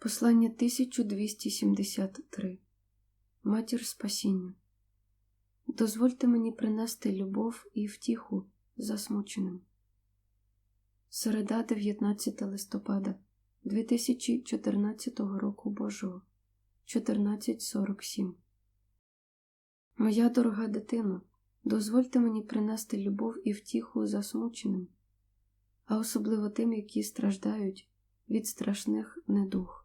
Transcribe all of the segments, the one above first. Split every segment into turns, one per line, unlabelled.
Послання 1273 Матір Спасіння. Дозвольте мені принести любов і втіху засмученим. Середа 19 листопада 2014 року Божого 14.47 Моя дорога дитино, дозвольте мені принести любов і втіху засмученим, а особливо тим, які страждають від страшних недух.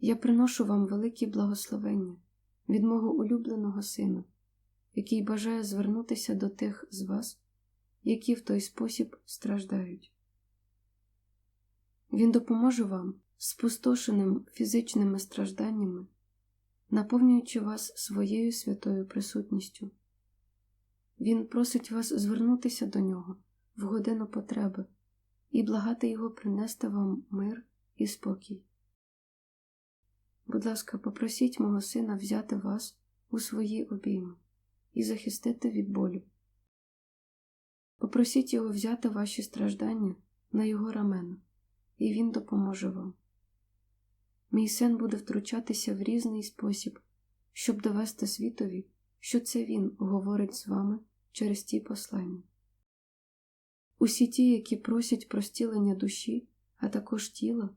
Я приношу вам великі благословення від мого улюбленого сина, який бажає звернутися до тих з вас, які в той спосіб страждають. Він допоможе вам спустошеним фізичними стражданнями, наповнюючи вас своєю святою присутністю. Він просить вас звернутися до нього в годину потреби і благати Його принести вам мир і спокій. Будь ласка, попросіть мого сина взяти вас у свої обійми і захистити від болю. Попросіть його взяти ваші страждання на його рамена, і він допоможе вам. Мій син буде втручатися в різний спосіб, щоб довести світові, що це він говорить з вами через ті послання. Усі ті, які просять про стілення душі, а також тіла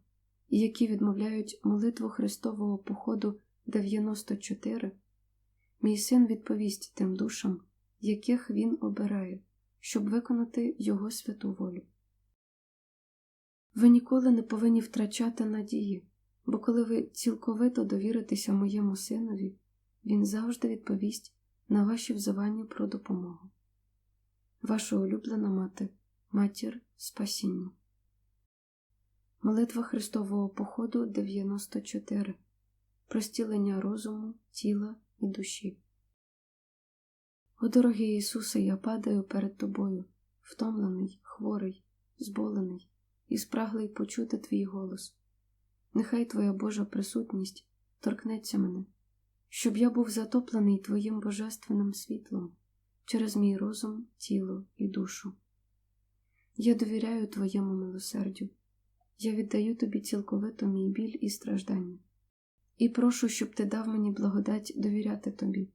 які відмовляють молитву Христового походу 94, мій син відповість тим душам, яких він обирає, щоб виконати Його святу волю. Ви ніколи не повинні втрачати надії, бо коли ви цілковито довіритеся моєму синові, він завжди відповість на ваші взивання про допомогу. Ваша улюблена мати, матір спасіння. Молитва Христового походу 94. Простілення розуму, тіла і душі. О дорогий Ісусе, я падаю перед Тобою, втомлений, хворий, зболений і спраглий почути Твій голос. Нехай Твоя Божа присутність торкнеться мене, щоб я був затоплений Твоїм божественним світлом через мій розум, тіло і душу. Я довіряю Твоєму милосердю. Я віддаю тобі цілковито мій біль і страждання, і прошу, щоб ти дав мені благодать довіряти тобі,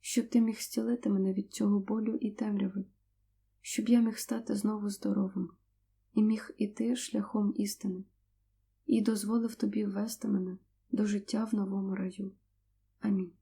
щоб ти міг зцілити мене від цього болю і темряви, щоб я міг стати знову здоровим і міг іти шляхом істини, і дозволив тобі ввести мене до життя в новому раю. Амінь.